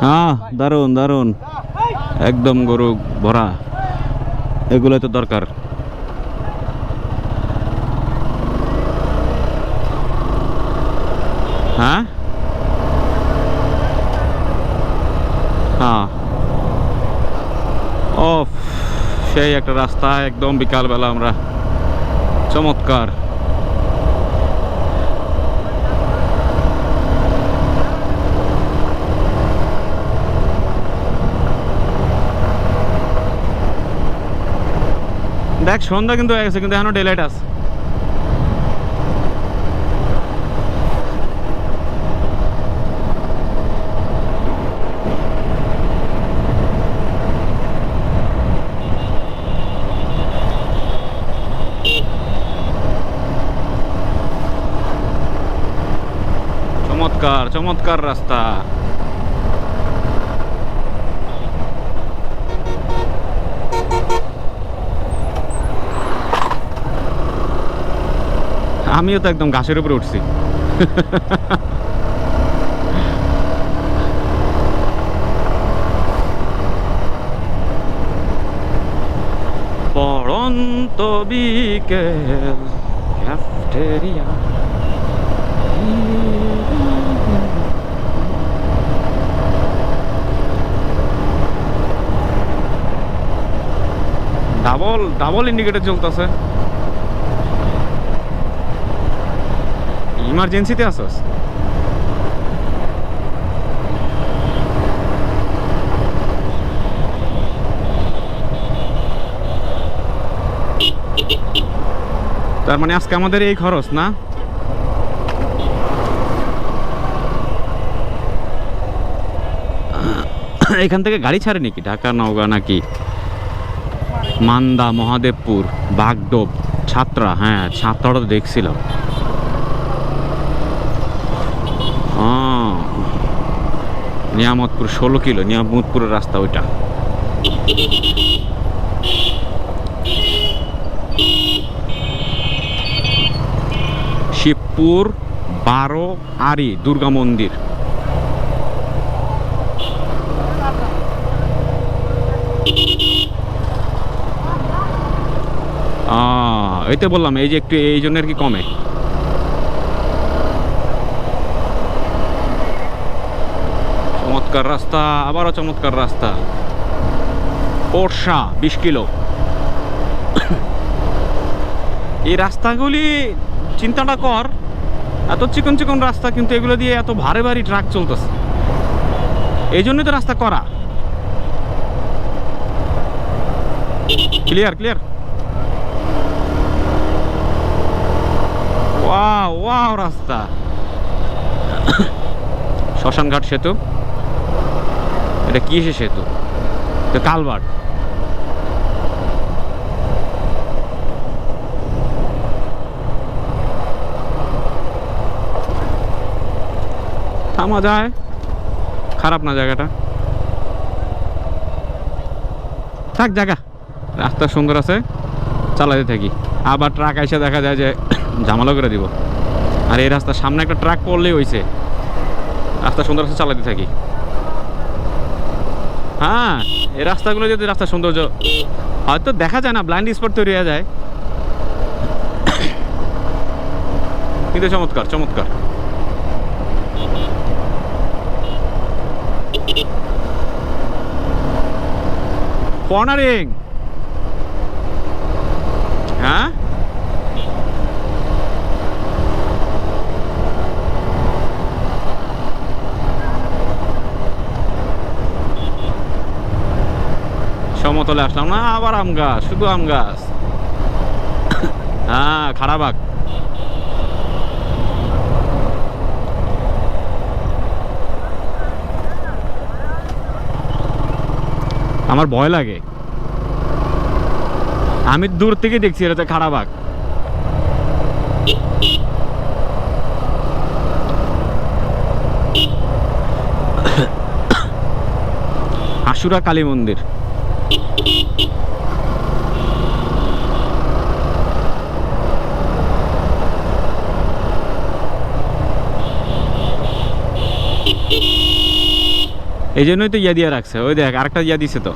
হ্যাঁ দারুণ দারুণ। একদম গরু ভরা। এগুলো তো দরকার। হ্যাঁ? হ্যাঁ। ও সেই একটা রাস্তা, একদম বিকালবেলা আমরা। চমৎকার। দেখ সন্ধ্যা কিন্তু হয়ে গেছে কিন্তু এখনও ডেলাইট আছে। চমৎকার চমৎকার রাস্তা। আমিও তো একদম ঘাসের উপরে উঠছি। পড়ন্ত বিকেল ডাবল ডাবল ইন্ডিকেটর চলতেছে। ইমার্জেন্সিতে আসস? তার মানে আজকে আমাদের এই খরচ, না? এখান থেকে গাড়ি ছাড়ে নাকি? ঢাকা, নওগাঁ নাকি? মান্দা, মহাদেবপুর, বাগডোব, ছাত্রা হ্যাঁ ছাত্রাটা দেখছিলাম। নিয়ামতপুর ষোলো কিলো, নিয়ামতপুরের রাস্তা ওইটা। শিবপুর, বারো আরি দুর্গা মন্দির। এই তো বললাম, এই যে একটু এই জন্য আর কি কমে? চমৎকার রাস্তা, আবারও চমৎকার রাস্তা। পোরশা বিশ কিলো। এই রাস্তাগুলি চিন্তাটা কর, এত চিকন চিকন রাস্তা কিন্তু এগুলো দিয়ে এত ভারী ভারী ট্রাক চলতেছে। এই জন্যই তো রাস্তা করা। ক্লিয়ার ক্লিয়ার ওয়াও ওয়াও রাস্তা। শ্মশানঘাট সেতু। এটা কি এসে সেতু? এটা কালভার্ট। থামা যায়। খারাপ না জায়গাটা। থাক জায়গা। রাস্তা সুন্দর আছে, চালাতে থাকি। আবার ট্রাক এসে দেখা যায় যে ঝামেলা করে দিব। আর এই রাস্তার সামনে একটা ট্রাক পড়লেই হয়েছে রাস্তা সুন্দর আছে, চালাতে থাকি। হ্যাঁ এই রাস্তাগুলো যদি রাস্তা সৌন্দর্য, হয়তো দেখা যায় না ব্লাইন্ড স্পট তৈরি হয়ে যায়। কিন্তু চমৎকার চমৎকার। কর্নারিং হ্যাঁ সমতলে আসলাম না, আবার আম গাছ, শুধু আম গাছ। হ্যাঁ খারাপ আমার ভয় লাগে। আমি দূর থেকে দেখছি এটা খারাপ আগ। আশুরা কালী মন্দির। এই জন্যই তো ইয়া দিয়ে রাখছে। ওই দেখ, আরেকটা ইয়া দিছে তো।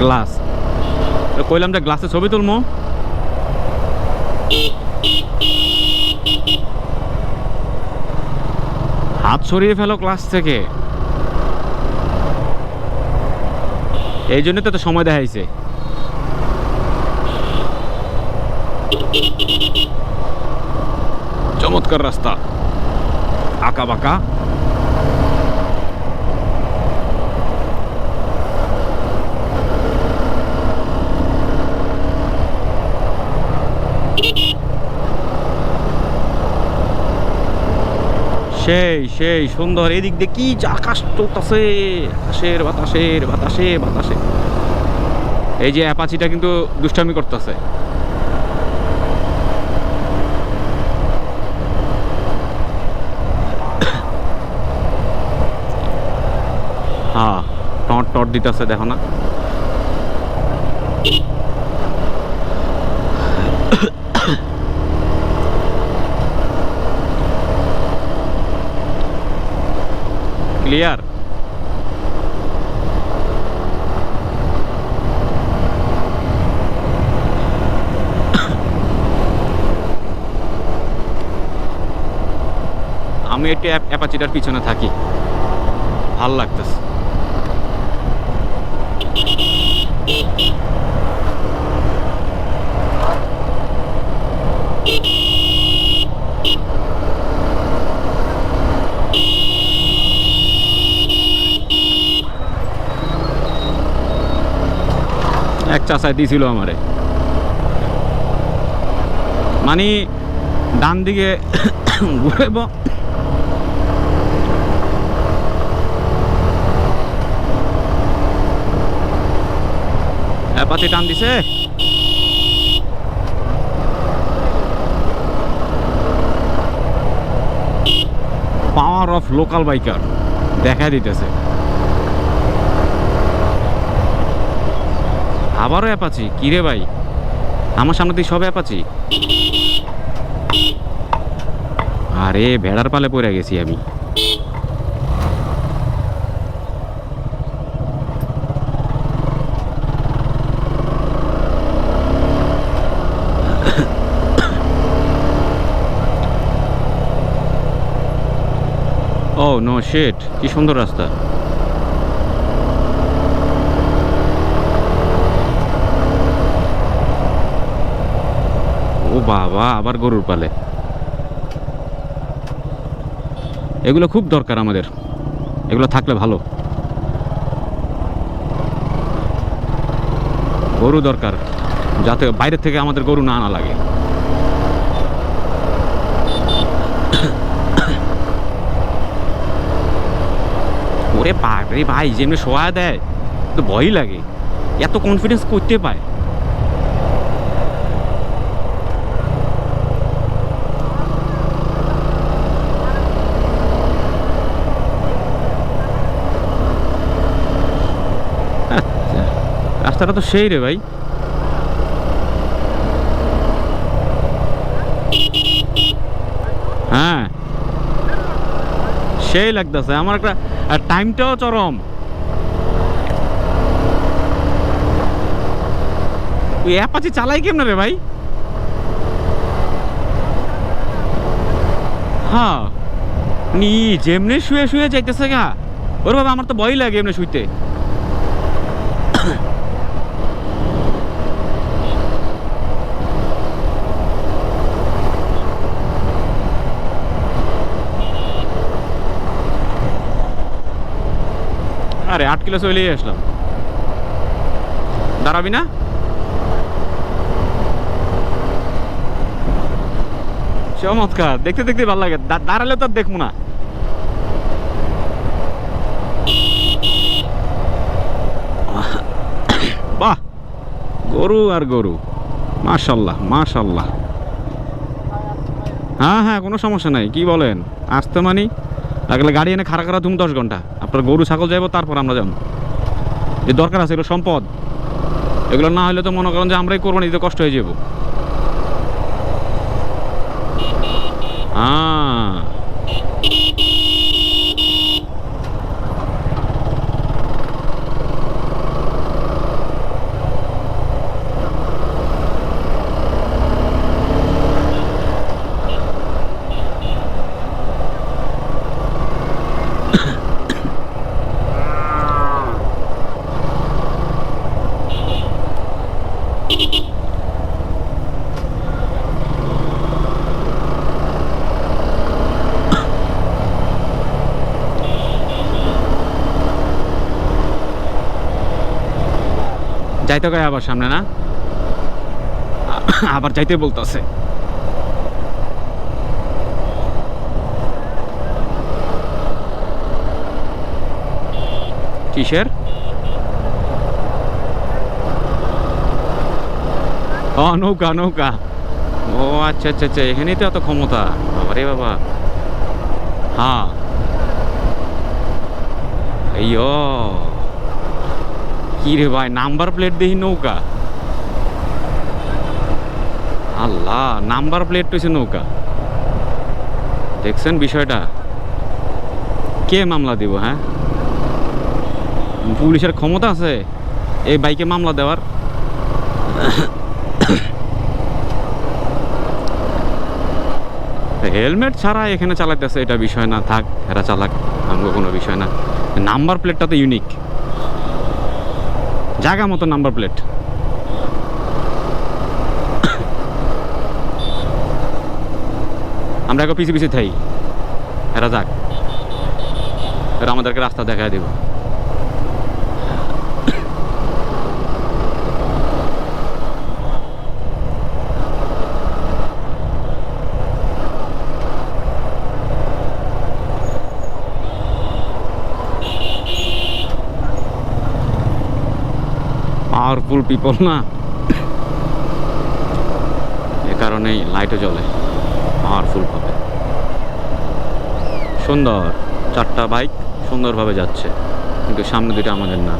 গ্লাস। কইলাম যে গ্লাসে ছবি তুলমো। হাত সরিয়ে ফেলো ক্লাস থেকে। এই জন্য তো তো সময় দেখাইছে। চমৎকার রাস্তা। আঁকা বাঁকা। সেই সেই, সুন্দর। এদিক দিয়ে কি আকাশ চলতেছে। আকাশের বাতাসের বাতাসে বাতাসে। এই যে অ্যাপাচিটা কিন্তু দুষ্টামি করতেছে। হ্যাঁ টট টট দিতেছে, দেখো না। ক্লিয়ার আমি একটু অ্যাপাচিটার পিছনে থাকি। ভালো লাগতেছে। এক চাষায় দিছিল আমারে। মানে ডান দিকে ঘুরে অ্যাপাচি টান দিছে। পাওয়ার অফ লোকাল বাইকার দেখা দিতেছে। আবারও অ্যাপাচি? কিরে ভাই? আমার সামনে তুই সব অ্যাপাচি? আরে, ভেড়ার পালে পড়ে গেছি আমি। ও নো শেট কি সুন্দর রাস্তা ও বাবা, আবার গরুর পালে। এগুলো খুব দরকার আমাদের। এগুলো থাকলে ভালো। গরু দরকার, যাতে বাইরে থেকে আমাদের গরু না আনা লাগে। ওরে বাপ রে ভাই, যেমনি শোয়া দেয়, তো ভয়ই লাগে। এত কনফিডেন্স করতে পায় আচ্ছা, রাস্তাটা তো সেই রে ভাই। হ্যাঁ। সেই লাগতেছে। আমার একটা টাইমটাও চরম। ওই অ্যাপাচি চালাই কেমন রে ভাই? হ্যাঁ। নি, যেমনি শুয়ে শুয়ে যাইতেছে গা। ওর বাবা, আমার তো ভয় লাগে এমনি শুইতে। আরে, আট কিলো চলেই আসলাম। দাঁড়াবি না? চমৎকার, দেখতে দেখতে ভালো লাগে। দাঁড়ালে তো আর দেখব না। বাহ, গরু আর গরু। মাশাল্লাহ মাশাল্লাহ। হ্যাঁ হ্যাঁ কোনো সমস্যা নাই, কি বলেন? আসতে মানি। লাগলে গাড়ি এনে খাড়া খাড়া তুমি দশ ঘণ্টা। আপনার গরু, ছাগল যাইব, তারপর আমরা যাব। যে দরকার আছে এগুলো সম্পদ। এগুলো না হলে তো মনে করেন যে আমরাই কোরবানি দিতে কষ্ট হয়ে যাব। হ্যাঁ যাইতে কয় আবার সামনে, না? আবার যাইতে বলতেছে। কিসের? নৌকা নৌকা। ও আচ্ছা আচ্ছা আচ্ছা এখানেই তো এত ক্ষমতা। বাবা বাবা। হ্যাঁ। এই কি রে ভাই, নাম্বার প্লেট দেখি নৌকা। আল্লাহ, নাম্বার প্লেট পেয়েছে নৌকা। দেখছেন বিষয়টা? কে মামলা দিব হ্যাঁ? পুলিশের ক্ষমতা আছে? এই বাইকে মামলা দেওয়ার? হেলমেট ছাড়া এখানে চালাইতেছে এটা বিষয় না, থাক, এরা চালাক আমগো কোনো বিষয় না। নাম্বার প্লেটটা তো ইউনিক জায়গা মতো নাম্বার প্লেট আমরা এখন পিছিয়ে পিছিয়ে থাই। এরা যাক। এরা আমাদেরকে রাস্তা দেখা দেব। পাওয়ারফুল পিপল না। এ কারণেই লাইটও জ্বলে। পাওয়ারফুল হবে সুন্দর। চারটা বাইক সুন্দরভাবে যাচ্ছে। কিন্তু সামনে দুটো আমাদের না।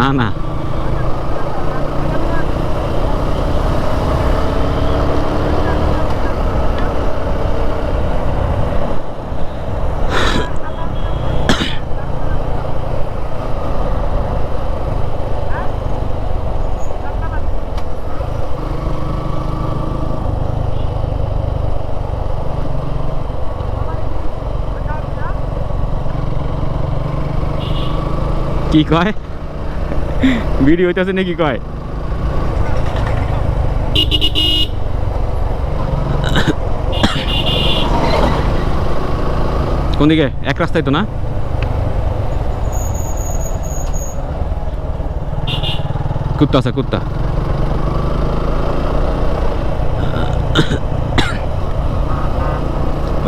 না না কি কয় ভিডিও হইতেছে নাকি কয়? কোন দিকে? এক রাস্তায় তো না? কুত্তা আছে, কুত্তা।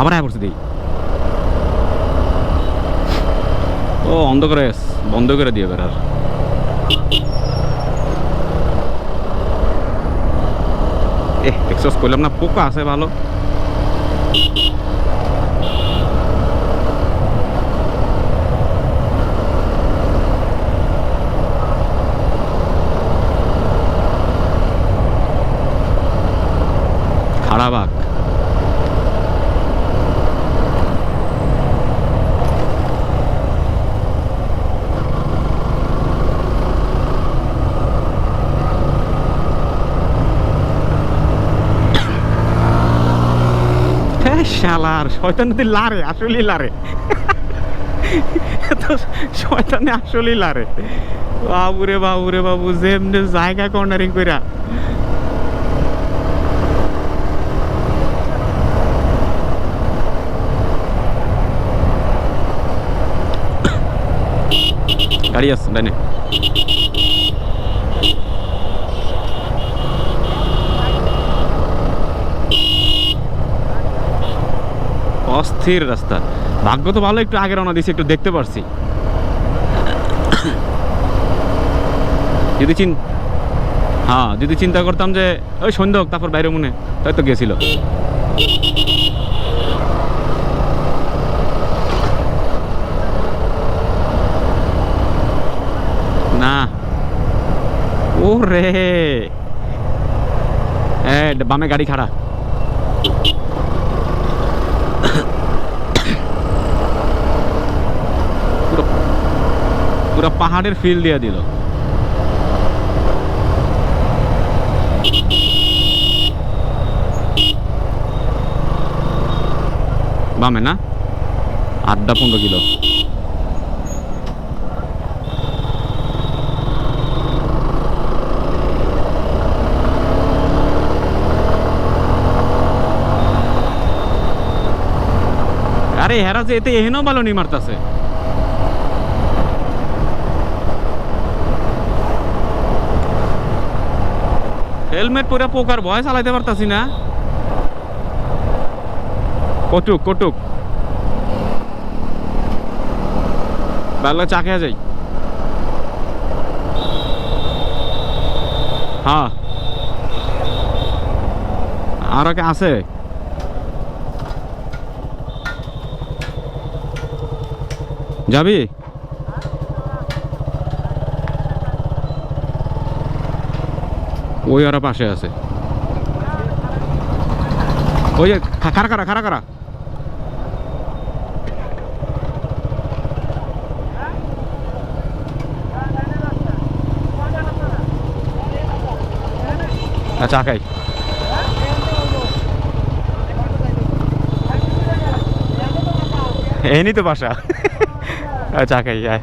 আবার আয় পড়ছে দিই। ও অন্ধ করে বন্ধ করে দিয়ে বেড়ার। এক্সস করলাম না পোকা আছে ভালো খারাপ শালার শয়তান যদি লারে আসলে লারে। তো শয়তানে আসলে লারে। বাবুরে বাবুরে, বাবু, যেমনি জায়গা কর্নারিং কইরা। গাড়ি আসছে ডাইনে। অস্থির রাস্তা। ভাগ্য তো ভালো, একটু আগে রওনা দিয়েছি, একটু দেখতে পারছি। যদি চিন হ্যাঁ যদি চিন্তা করতাম যে, ওই সন্ধ্যা হোক, তারপর বাইরে মনে তাই তো গেছিল। না। ও রে বামে গাড়ি খাড়া। পুরো পাহাড়ের ফিল দিয়ে দিল। বামে না? আটটা পনেরো কিলো। আরে হেরা যে এতে এহেনও ভালো নি মারতাছে। হেলমেট পরে পোকার ভয় চালাইতে পারতাছি না। কটুক কটুক। বাংলা চা খেয়ে যাই। হ্যাঁ। আর কে আছে। যাবি? ওই ওরা পাশে আছে। ওই যে খারা খারা খারা খারা আচ্ছা এনি তো বাসা। চা খাই, আয়।